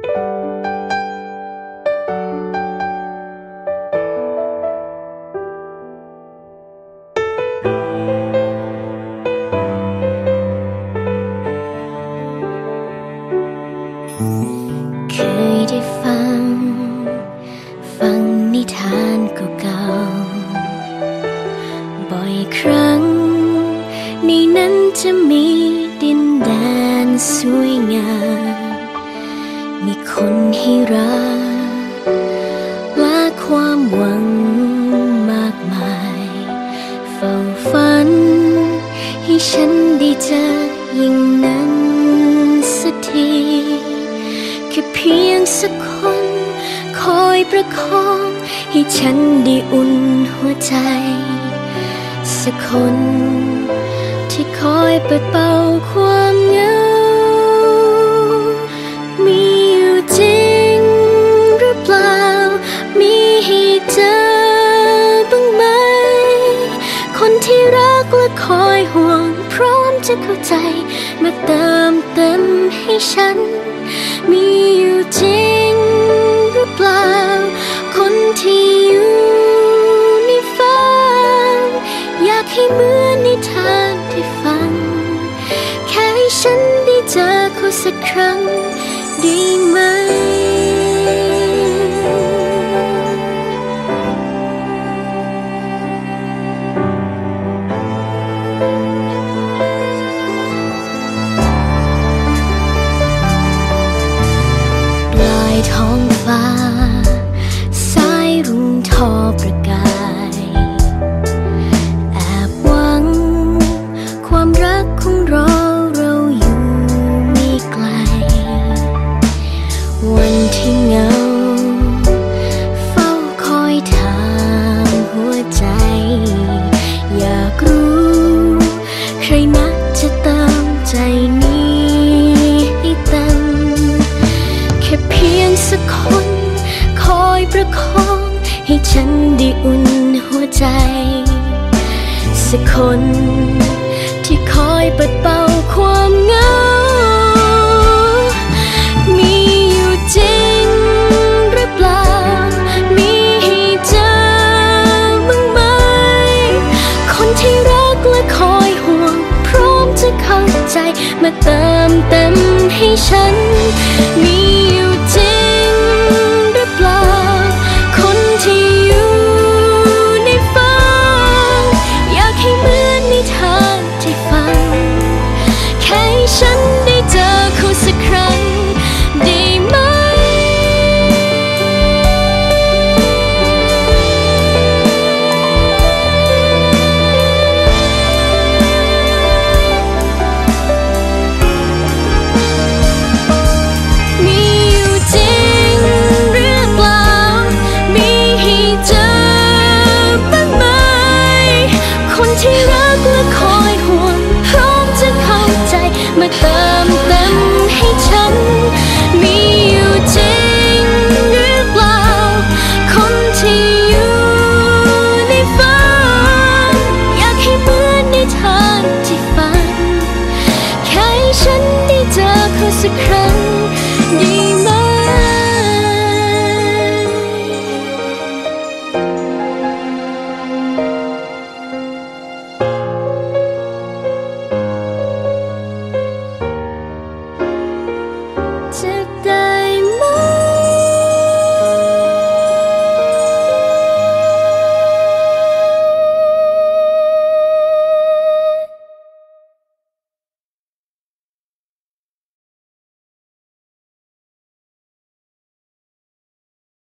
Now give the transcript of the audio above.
เคยได้ฟัง ฟังนิทานเก่าๆบ่อยครั้ง ในนั้นจะมีดินแดนสวยงาม มีคนให้รัก และความหวังมากมาย เฝ้าฝัน ให้ฉันได้เจอยิ่งนั้นสักทีแค่เพียงสักคน คอยประคอง ให้ฉันได้อุ่นหัวใจ สักคน ที่คอยปัดเป่าความ ห่วงพร้อมจะเข้าใจ มาเติมเต็มให้ฉัน มีอยู่จริงหรือเปล่า คนที่อยู่ในฝันอยากให้เหมือนนิทานที่ฟัง แค่ให้ฉันได้เจอเขาสักครั้งได้ไหม สักคน คอยประคอง ให้ฉันได้อุ่นหัวใจ สักคน ที่คอยปัดเป่าความเหงา มีอยู่จริงหรือเปล่า มีให้เจอบ้งไหม คนที่รักและคอยห่วง พร้อมจะเข้าใจมาเติมเต็มให้ฉันมี